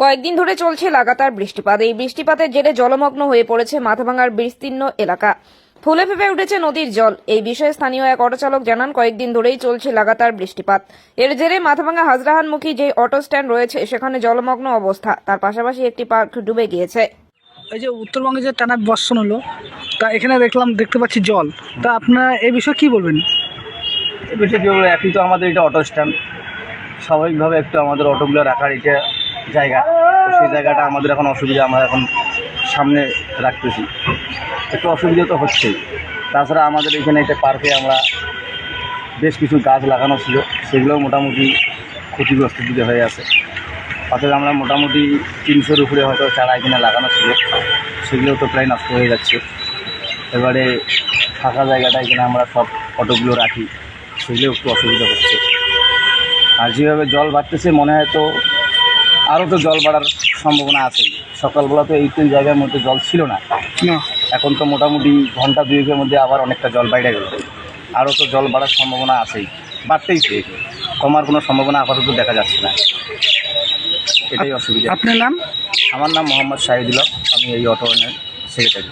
কয়েকদিন ধরে চলছে লাগাতার বৃষ্টিপাত। এই বৃষ্টিপাতের জেরে জলমগ্ন হয়ে পড়েছে মাথাভাঙার বিস্তীর্ণ এলাকা। ফুলে ফেপে উঠেছে নদীর জল। এই বিষয়ে স্থানীয় এক অটোচালক জানান কয়েকদিন ধরেই চলছে লাগাতার বৃষ্টিপাত। এর জেরে মাথাভাঙা হাজরাহানমুখী যে অটো স্ট্যান্ড রয়েছে সেখানে জলমগ্ন অবস্থা। তার পাশাপাশি একটি পার্ক ডুবে গিয়েছে। এই যে উত্তরবঙ্গে যে টানা বর্ষণ হলো তা এখানে দেখলাম দেখতে পাচ্ছি জল। তা আপনারা এই বিষয়ে কি বলবেন? এই বিষয়ে কী বলব? একই তো আমাদের এটা অটো স্ট্যান্ড। স্বাভাবিকভাবে একটু আমাদের অটোগুলো রাখার এটা জায়গা। তো সেই জায়গাটা আমাদের এখন অসুবিধা, আমরা এখন সামনে রাখতেছি। একটু অসুবিধা তো হচ্ছেই। তাছাড়া আমাদের এখানে একটা পার্কে আমরা বেশ কিছু গাছ লাগানো ছিল। সেগুলোও মোটামুটি ক্ষতিগ্রস্ত দিতে হয়ে আছে। অতএব আমরা মোটামুটি তিনশোর উপরে হয়তো চারা এখানে লাগানো ছিল। সেগুলোও তো প্রায় নষ্ট হয়ে যাচ্ছে। এবারে ফাঁকা জায়গাটা এখানে আমরা সব ফটোগুলো রাখি। সেগুলো একটু অসুবিধা হচ্ছে। আর যেভাবে জল বাড়তেছে, মনে হয় তো আরও তো জল বাড়ার সম্ভাবনা আছেই সকালবেলা তো এই তিন জায়গার মধ্যে জল ছিল না। না। এখন তো মোটামুটি ঘণ্টা দুয়েকের মধ্যে আবার অনেকটা জল বাইরে গেল। আরও তো জল বাড়ার সম্ভাবনা আছেই। বাড়তেই পেয়ে কমার কোনো সম্ভাবনা আপাতত দেখা যাচ্ছে না। এটাই অসুবিধা। আপনার নাম? আমার নাম মোহাম্মদ শাহিদুল্লাহ আমি এই অটো সেক্রেটারি